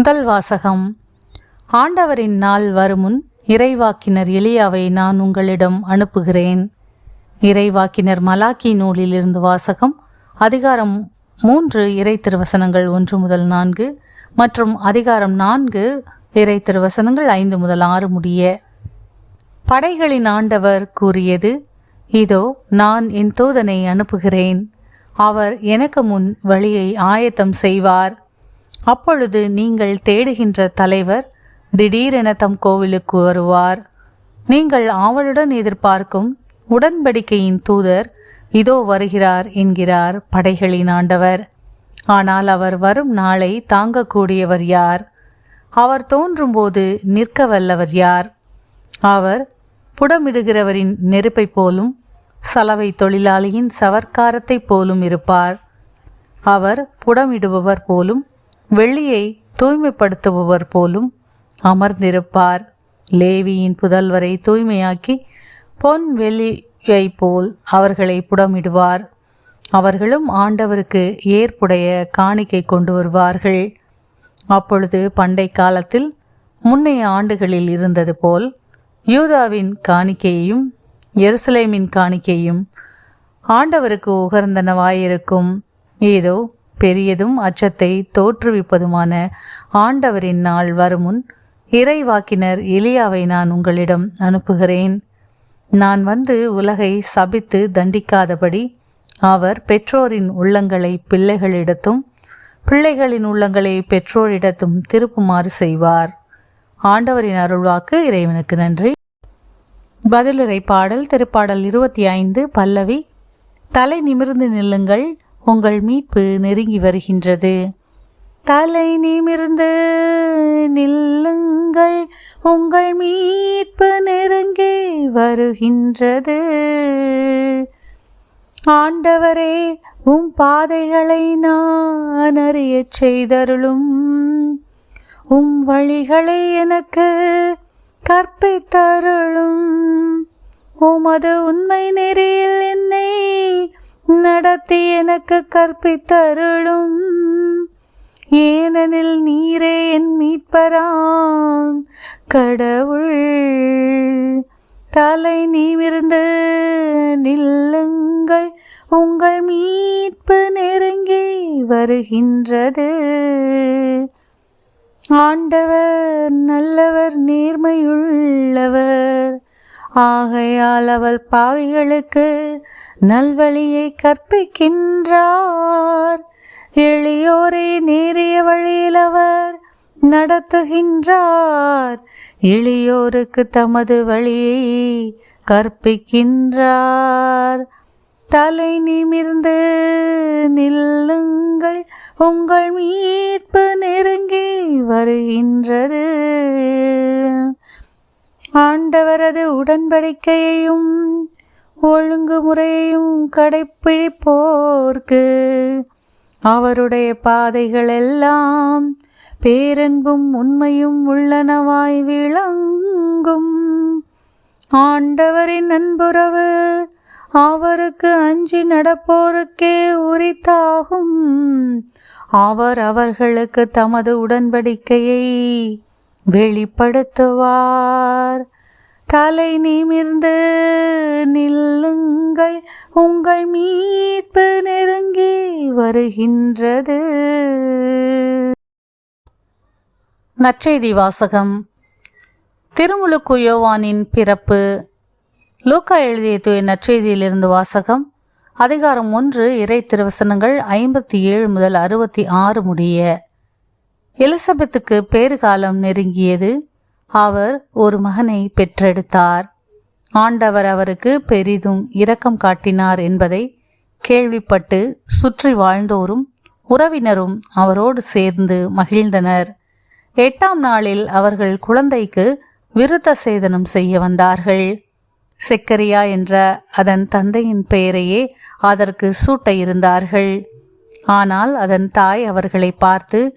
முதல் வாசகம். ஆண்டவரின் நாள் வருமுன் இறைவாக்கினர் எளியாவை நான் உங்களிடம் அனுப்புகிறேன். இறைவாக்கினர் மலாக்கி நூலிலிருந்து வாசகம் அதிகாரம் மூன்று இறை திருவசனங்கள் ஒன்று முதல் நான்கு மற்றும் அதிகாரம் நான்கு இறை திருவசனங்கள் ஐந்து முதல் ஆறு முடிய. படைகளின் ஆண்டவர் கூறியது இதோ நான் என் தூதனை அனுப்புகிறேன். அவர் எனக்கு முன் வழியை ஆயத்தம் செய்வார். அப்பொழுது நீங்கள் தேடுகின்ற தலைவர் திடீரென தம் கோவிலுக்கு வருவார். நீங்கள் ஆவலுடன் எதிர்பார்க்கும் உடன்படிக்கையின் தூதர் இதோ வருகிறார் என்கிறார் படைகளின் ஆண்டவர். ஆனால் அவர் வரும் நாளை தாங்கக்கூடியவர் யார்? அவர் தோன்றும்போது நிற்க வல்லவர் யார்? அவர் புடமிடுகிறவரின் நெருப்பைப் போலும் சலவை தொழிலாளியின் சவர்க்காரத்தைப் போலும் இருப்பார். அவர் புடமிடுபவர் போலும் வெள்ளியை தூய்மைப்படுத்துபவர் போலும் அமர்ந்திருப்பார். லேவியின் புதல்வரை தூய்மையாக்கி பொன் வெள்ளியை போல் அவர்களை புடமிடுவார். அவர்களும் ஆண்டவருக்கு ஏற்புடைய காணிக்கை கொண்டு வருவார்கள். அப்பொழுது பண்டை காலத்தில் முன்னைய ஆண்டுகளில் இருந்தது போல் யூதாவின் காணிக்கையையும் எருசலேமின் காணிக்கையும் ஆண்டவருக்கு உகர்ந்தனவாயிருக்கும். ஏதோ பெரியதும் அச்சத்தை தோற்றுவிப்பதுமான ஆண்டவரின் நாள் வருமுன் இறைவாக்கினர் எலியாவை நான் உங்களிடம் அனுப்புகிறேன். நான் வந்து உலகை சபித்து தண்டிக்காதபடி அவர் பெற்றோரின் உள்ளங்களை பிள்ளைகளிடத்தும் பிள்ளைகளின் உள்ளங்களை பெற்றோரிடத்தும் திருப்புமாறு செய்வார். ஆண்டவரின் அருள்வாக்கு இறைவனுக்கு நன்றி. பதிலுரை பாடல் திருப்பாடல் இருபத்தி ஐந்து பல்லவி தலை நிமிர்ந்து நில்லுங்கள் உங்கள் மீட்பு நெருங்கி வருகின்றது. தலை நிமிர்ந்து நில்லுங்கள். உங்கள் மீட்பு நெருங்கி வருகின்றது. ஆண்டவரே உம் பாதைகளை நான் அறியச் செய்தருளும். உம் வழிகளை எனக்கு கற்பித்தருளும். உமது உண்மை நெறியில் நடத்தி எனக்கு கற்பித்தருளும். ஏனெனில் நீரே என் மீட்பரான் கடவுள் தலை நீமிருந்து நில்லுங்கள். உங்கள் மீட்பு நெருங்கி வருகின்றது. ஆண்டவர் நல்லவர் நேர்மையுள்ளவர். ஆகையால் அவள் பாவிகளுக்கு நல்வழியை கற்பிக்கின்றார். எளியோரை நேரிய வழியில் அவர் நடத்துகின்றார். எளியோருக்கு தமது வழியை கற்பிக்கின்றார். தலை நிமிர்ந்து நில்லுங்கள். உங்கள் மீட்பு நெருங்கி வருகின்ற ஆண்டவரது உடன்படிக்கையையும் ஒழுங்குமுறையையும் கடைப்பிடிப்போர்க்கு. அவருடைய பாதைகள் எல்லாம் பேரன்பும் உண்மையும் உள்ளனவாய் விளங்கும். ஆண்டவரின் நண்புறவு அவருக்கு அஞ்சி நடப்போருக்கே உரித்தாகும். அவர் அவர்களுக்கு தமது உடன்படிக்கையை வெளிப்படுத்துவார். தலை நிமிர்ந்து நில்லுங்கள். உங்கள் மீட்பு நெருங்கி வருகின்றது. நற்செய்தி வாசகம். திருமுழுக்கு யோவானின் பிறப்பு. லூக்கா எழுதிய தூய நற்செய்தியிலிருந்து வாசகம். அதிகாரம் ஒன்று இறை திருவசனங்கள் ஐம்பத்தி ஏழு முதல் அறுபத்தி ஆறு முடிய. எலிசபெத்துக்கு பேறுகாலம் நெருங்கியது. அவர் ஒரு மகனை பெற்றெடுத்தார். ஆண்டவர் அவருக்கு பெரிதும் இரக்கம் காட்டினார் என்பதை கேள்விப்பட்டு சுற்றி வாழ்ந்தோரும் உறவினரும் அவரோடு சேர்ந்து மகிழ்ந்தனர். எட்டாம் நாளில் அவர்கள் குழந்தைக்கு விருத்த சேதனம் செய்ய வந்தார்கள். செக்கரியா என்ற அதன் தந்தையின் பெயரையே அதற்கு சூட்ட இருந்தார்கள். ஆனால் அதன் தாய் அவர்களை பார்த்து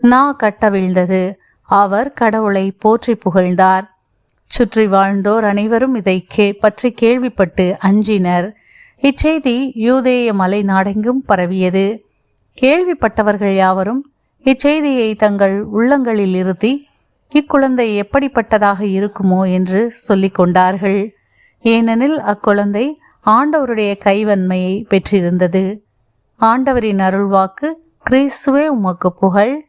நா கட்டவிழ்ந்தது அவர் கடவுளை போற்றி புகழ்ந்தார். சுற்றி வாழ்ந்தோர் அனைவரும் இதை கே பற்றி கேள்விப்பட்டு அஞ்சினர். இச்செய்தி யூதேய மலை நாடெங்கும் பரவியது. கேள்விப்பட்டவர்கள் யாவரும் இச்செய்தியை தங்கள் உள்ளங்களில் இருத்தி இக்குழந்தை எப்படிப்பட்டதாக இருக்குமோ என்று சொல்லிக் கொண்டார்கள். ஏனெனில் அக்குழந்தை ஆண்டவருடைய கைவன்மையை பெற்றிருந்தது. ஆண்டவரின் அருள்வாக்கு கிறிஸ்துவே உமக்கு புகழ்.